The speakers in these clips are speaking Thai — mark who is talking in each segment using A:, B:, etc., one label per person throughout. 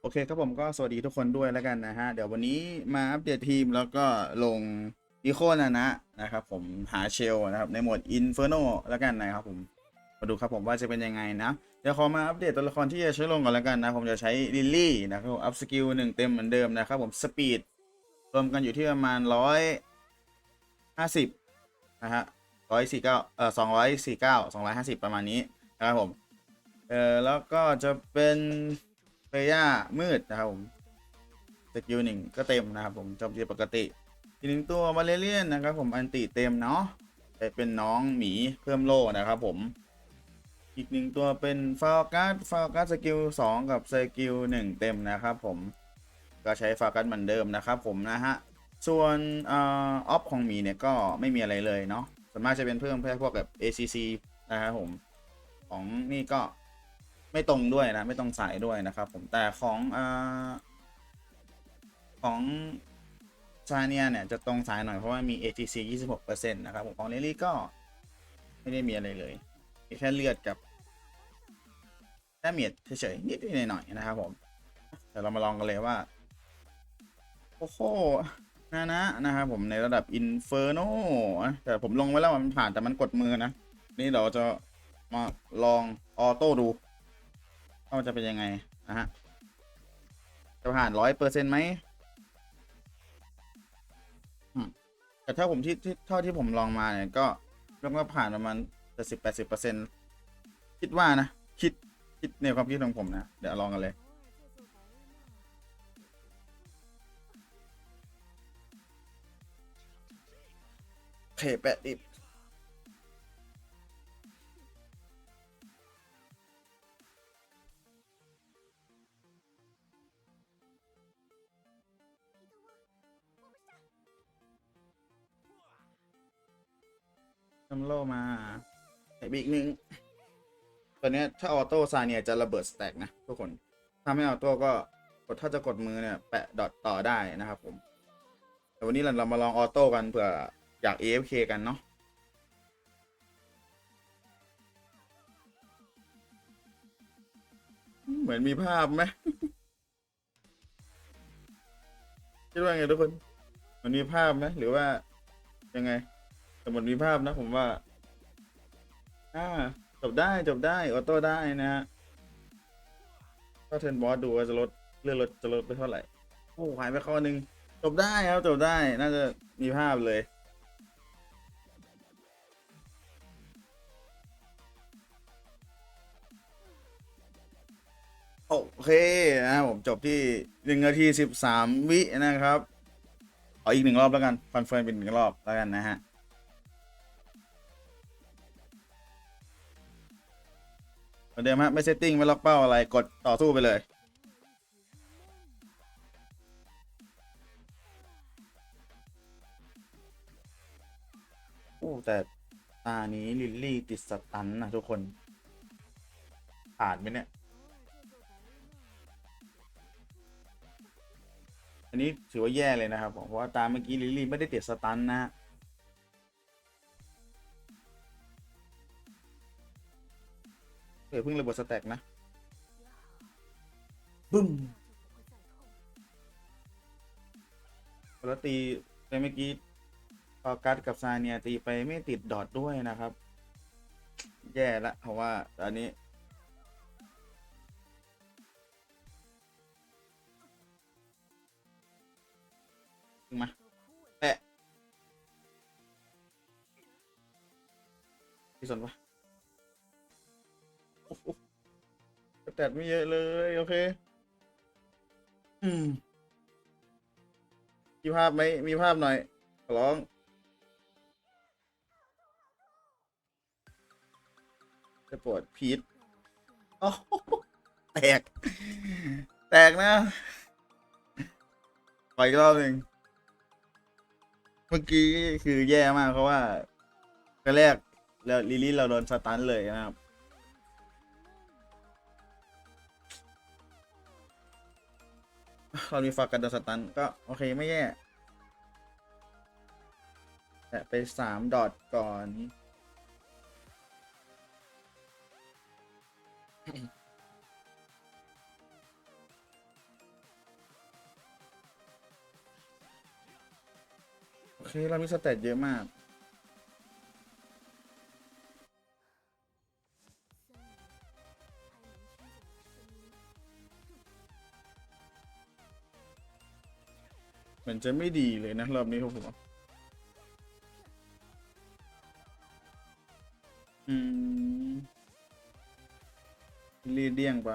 A: โอเคครับผมก็สวัสดีทุกคนด้วยแล้วกันนะฮะ เดี๋ยววันนี้มาอัปเดตทีมแล้วก็ลงอีโคนะนะนะครับผมหาเชลนะครับในโหมด Inferno แล้วกันนะครับผม มาดูครับผมว่าจะเป็นยังไงนะ เดี๋ยวขอมาอัปเดตตัวละครที่จะใช้ลงก่อนแล้วกันนะ ผมจะใช้ลิลลี่นะครับผมอัพสกิลหนึ่งเต็มเหมือนเดิมนะครับผมสปีดรวมกันอยู่ที่ประมาณร้อยห้าสิบนะฮะร้อยสี่เก้าเอ่อสองร้อยสี่เก้าสองร้อยห้าสิบประมาณนี้นะครับผมเออแล้วก็จะเป็น เฟย่ามืดนะครับผมสกิลหนึ่งก็เต็มนะครับผมโจมตีปกติอีกหนึ่งตัวมาเลเลียนนะครับผมอันติเต็มเนาะแต่เป็นน้องหมีเพิ่มโล่นะครับผม อีกหนึ่งตัวเป็นฟาลกัสฟาลกัสสกิลสองกับสกิลหนึ่งเต็มนะครับผมก็ใช้ฟาลกัสเหมือนเดิมนะครับผมนะฮะส่วนออฟของหมีเนี่ยก็ไม่มีอะไรเลยเนาะส่วนมากจะเป็นเพิ่มแค่พวกแบบ ACC นะครับผมของนี่ก็ ไม่ตรงด้วยนะ ไม่ตรงสายด้วยนะครับ ผมแต่ของอของซาเนียเนี่ย จะตรงสายหน่อยเพราะว่ามี ATC 26%นะครับผมของเลลี่ก็ไม่ได้มีอะไรเลยมีแค่เลือดกับแค่เมียดเฉยๆนิดหน่อยๆนะครับผมเดี๋ยวเรามาลองกันเลยว่า โอ้โหนะนะนะครับผมในระดับ Inferno นแต่ผมลงไว้แล้วมันผ่านแต่มันกดมือนะ นี่เราจะมาลองออโต้ดู ว่ามันจะเป็นยังไงนะฮะจะผ่านร้อยเปอร์เซ็นต์ไหมแต่ถ้าผมที่ที่เท่าที่ผมลองมาเนี่ยก็เรียกว่าผ่านประมาณเจ็ดสิบแปดสิบเปอร์เซ็นต์คิดว่านะคิดคิดในความคิดของผมนะ เดี๋ยวลองกันเลยเพแปะดิบ ทำโลมาไอ้บิ๊กหนึ่งตัวเนี้ยถ้าออโต้ซาเนี่ยจะระเบิดสแต็กนะทุกคน ถ้าไม่ออโต้ก็กดถ้าจะกดมือเนี่ยแปะดอทต่อได้นะครับผมแต่วันนี้เราเรามาลองออโต้กันเผื่ออยาก AFK กันเนาะเหมือนมีภาพไหมคิดว่าไงทุกคน มันมีภาพไหมหรือว่ายังไง แต่มันมีภาพนะผมว่า อ่า จบได้จบได้ออโต้ได้นะฮะก็เทนบอสดูว่าจะลดเลื่อนลดจะลดไปเท่าไหร่ โอ้หายไปข้อนึง จบได้ครับจบได้น่าจะมีภาพเลยโอเคนะผมจบที่หนึ่งนาทีสิบสามวินะครับ เอาอีกหนึ่งรอบแล้วกันคอนเฟิร์มเป็นหนึ่งรอบแล้วกันนะฮะ มือนเดิมฮะไม่เซตติ้งไม่ล็อกเป้าอะไรกดต่อสู้ไปเลยโอ้แต่ตานี้ลิลลี่ติดสตันนะทุกคนผ่านไหมเนี่ย อันนี้ถือว่าแย่เลยนะครับผมเพราะว่าตาเมื่อกี้ลิลลี่ไม่ได้ติดสตันนะ เดี๋ยวเพิ่งระเบิดสแต็กนะบึ้มแล้วตีไปเมื่อกี้พอกัดกับซาเนียตีไปไม่ติดดอทด้วยนะครับ แย่ละเพราะว่าตอนนี้ขึ้นมาแปะที่สนปะ แต่ไม่เยอะเลยโอเค อืมมีภาพไหมมีภาพหน่อยขอร้อง จะปวดพีทโอ้โหแตก แตกนะไปอีกรอบหนึ่งเมื่อกี้คือแย่มากเพราะว่าก็แรกแล้วลิลี่เราโดนสตันเลยนะครับ เรามีฟากันโดนสตันก็ โอเค ไม่แย่แตะไปสามดอทก่อน โอเค เรามีสเตตเยอะมาก จะไม่ดีเลยนะ รอบนี้ครับผมอืมรีดเดี่ยงไป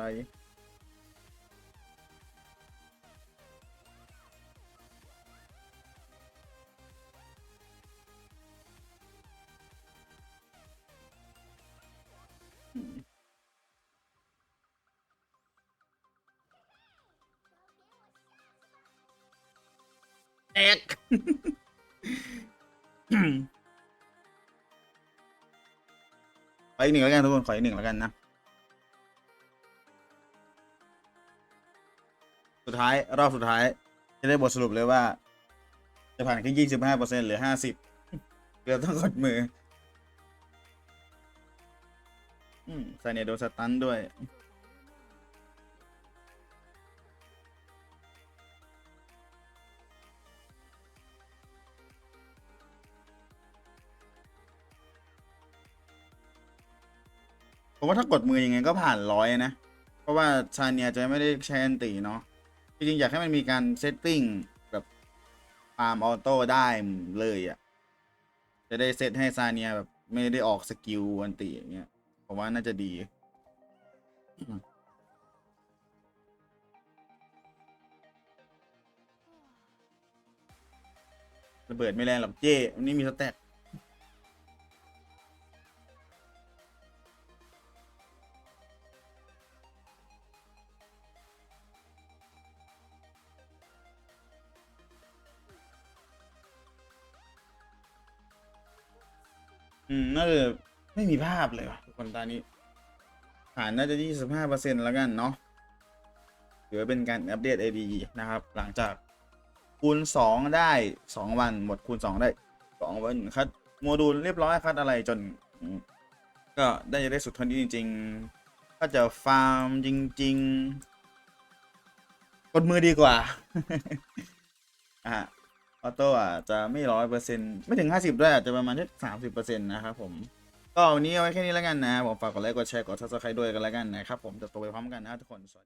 A: แอกขออีกหนึ่งแล้วกันทุกคน ขออีกหนึ่งแล้วกันนะ สุดท้ายรอบสุดท้าย จะได้บทสรุปเลยว่า จะผ่านแค่ยี่สิบห้าเปอร์เซ็นต์หรือห้าสิบเกือบต้องกดมือ อืมซเนียโดนสตันด้วย ผมว่าถ้ากดมือยังไงก็ผ่านร้อยนะ เพราะว่าชาเนียจะไม่ได้ใช้อันตีเนาะจริงๆอยากให้มันมีการเซตติ้งแบบฟาร์มออโต้ได้เลยอะ่ะ จะได้เซตให้ซาเนียแบบไม่ได้ออกสกิลอันตีอย่างเงี้ยผมว่าน่าจะดีระเบิดไม่แรงหรอกเจ้วันนี้มีสแต็ก อืมน่าจะไม่มีภาพเลยว่ะทุกคนตอนนี้ ผ่านน่าจะยี่สิบห้าเปอร์เซ็นต์แล้วกันเนาะถือว่าเป็นการอัปเดต AD นะครับ หลังจากคูณสองได้สองวัน หมดคูณสองได้สองวันคัดโมดูลเรียบร้อยคัดอะไรจน ก็ได้จะได้สุดทนนี้จริง ๆ ถ้าจะฟาร์มจริง ๆ กดมือดีกว่าอะ ออโต้อาจจะไม่ร้อยเปอร์เซ็นต์ไม่ถึงห้าสิบด้วยอาจจะประมาณแค่สามสิบเปอร์เซ็นต์นะครับผมก็วันนี้เอาไว้แค่นี้แล้วกันนะผมฝากกดไลค์กดแชร์กดซับสไครต์ด้วยกันแล้วกันนะครับผมจะโตไปพร้อมกันนะทุกคนสวัสดี